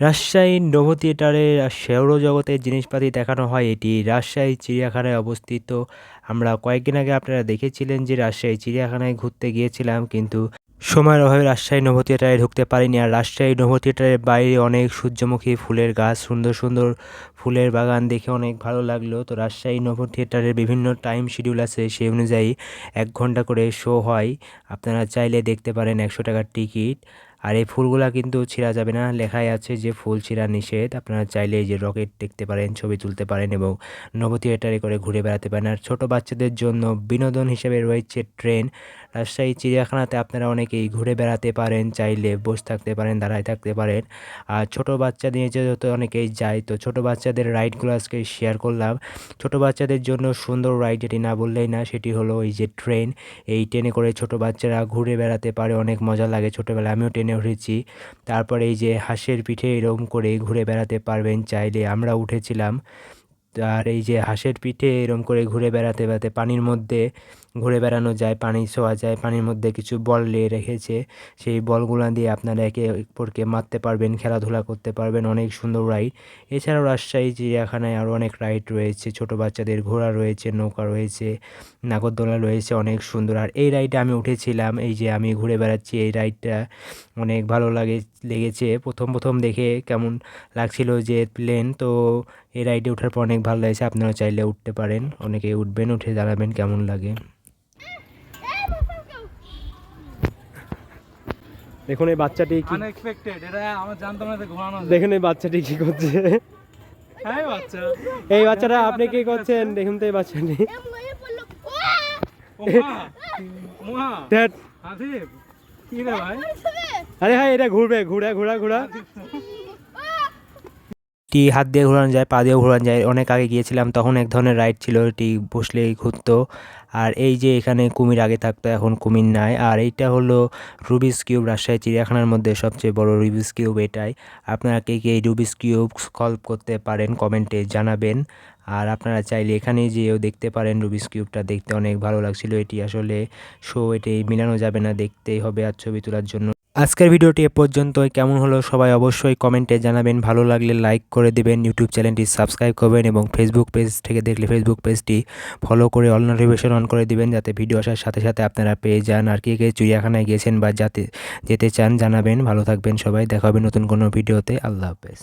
Rajshahi Novo থিয়েটারে সৌরজগতের জিনিসপাতি দেখানো হয় এটি। রাজশাহী চিড়িয়াখানায় অবস্থিত। আমরা কয়েকদিন আগে আপনারা দেখেছিলেন যে রাজশাহী চিড়িয়াখানায় ঘুরতে গিয়েছিলাম, কিন্তু সময়ের অভাবে রাজশাহী নভো থিয়েটারে ঢুকতে পারিনি। আর রাজশাহী নভো থিয়েটারের বাইরে অনেক সূর্যমুখী ফুলের গাছ, সুন্দর সুন্দর ফুলের বাগান দেখে অনেক ভালো লাগল। তো রাজশাহী নভো থিয়েটারের বিভিন্ন টাইম শিডিউল আছে, সেই অনুযায়ী এক ঘণ্টা করে শো হয়। আপনারা চাইলে দেখতে পারেন একশো টাকার টিকিট। আর এই ফুলগুলা কিন্তু ছিঁড়া যাবে না। লেখাই আছে যে ফুল ছিঁড়া নিষেধ। আপনারা চাইলে এই যে রকেট দেখতে পারেন, ছবি তুলতে পারেন এবং নব থিয়েটারে করে ঘুরে বেড়াতে পারেন। আর ছোটো বাচ্চাদের জন্য বিনোদন হিসেবে রয়েছে ট্রেন। রাজশাহী চিড়িয়াখানাতে আপনারা অনেকেই ঘুরে বেড়াতে পারেন, চাইলে বসে থাকতে পারেন, দাঁড়ায় থাকতে পারেন। আর ছোটো বাচ্চা নিয়ে যেহেতু অনেকেই যায়, তো ছোটো বাচ্চাদের রাইডগুলো আজকে শেয়ার করলাম। ছোটো বাচ্চাদের জন্য সুন্দর রাইড যেটি না বললেই না, সেটি হলো এই যে ট্রেন এই ট্রেনে করে ছোটো বাচ্চারা ঘুরে বেড়াতে পারে, অনেক মজা লাগে। ছোটোবেলায় আমিও ট্রেনে উঠেছি। তারপরে এই যে হাঁসের পিঠে এরকম করে ঘুরে বেড়াতে পারবেন, চাইলে আমরা উঠেছিলাম। আর এই যে হাঁসের পিঠে এরম করে ঘুরে বেড়াতে বেড়াতে পানির মধ্যে ঘুরে বেড়ানো যায়, পানি ছোঁয়া যায়, পানির মধ্যে কিছু বল রেখেছে, সেই বলগুলো দিয়ে আপনারা একে অপরকে মারতে পারবেন, খেলাধুলা করতে পারবেন, অনেক সুন্দর রাইড। এছাড়াও রাজশাহী, চিড়িয়াখানায় আরও অনেক রাইড রয়েছে, ছোটো বাচ্চাদের ঘোড়া রয়েছে, নৌকা রয়েছে, নাগরদোলা রয়েছে, অনেক সুন্দর। আর এই রাইডে আমি উঠেছিলাম, এই যে আমি ঘুরে বেড়াচ্ছি, এই রাইডটা অনেক ভালো লাগে, লেগেছে। প্রথম প্রথম দেখে কেমন লাগছিল যে প্লেন, তো এই রাইডে ওঠার পর অনেক ভালো লাগছে আপনারা চাইলে উঠতে পারেন। অনেকে উঠবেন উঠে দাঁড়াবেন কেমন লাগে? দেখুন এই বাচ্চাটি কি আনএক্সপেক্টেড এটা আমার জানতাম না যে ঘোরানো দেখুন এই বাচ্চাটি কি করছে। হ্যাঁ বাচ্চা। এই বাচ্চাটা আপনি কি করছেন? দেখুন তো এই বাচ্চাটি। আরে হ্যাঁ এটা ঘুরবে ঘুরা ঘুরা ঘুরা। এটি হাত দিয়ে ঘোরানো যায়, পা দিয়েও ঘোরানো যায়। অনেক আগে গিয়েছিলাম, তখন এক ধরনের রাইড ছিল, এটি বসলেই ঘুরতো। আর এই যে এখানে কুমির আগে থাকতো, এখন কুমির নাই। আর এইটা হলো রুবিস কিউব রাজশাহী চিড়িয়াখানার মধ্যে সবচেয়ে বড় রুবিস কিউব এটাই। আপনারা কে কে এই রুবিস কিউব সলভ করতে পারেন, কমেন্টে জানাবেন। আর আপনারা চাইলে এখানে যেয়েও দেখতে পারেন রুবিস কিউবটা দেখতে অনেক ভালো লাগছিল। এটি আসলে শো এটি মিলানো যাবে না, দেখতেই হবে আর ছবি তোলার জন্য। আজকের ভিডিওটি এ পর্যন্ত কেমন হলো সবাই অবশ্যই কমেন্টে জানাবেন। ভালো লাগলে লাইক করে দেবেন। ইউটিউব চ্যানেলটি সাবস্ক্রাইব করবেন এবং ফেসবুক পেজ থেকে দেখলে ফেসবুক পেজটি ফলো করে অল নোটিফিকেশন অন করে দেবেন যাতে ভিডিও আসার সাথে সাথে আপনারা পেয়ে যান। আর কে কে চিড়িয়াখানায় গেছেন বা যাতে যেতে চান জানাবেন। ভালো থাকবেন সবাই। দেখা হবে নতুন কোনো ভিডিওতে। আল্লাহ হাফেজ।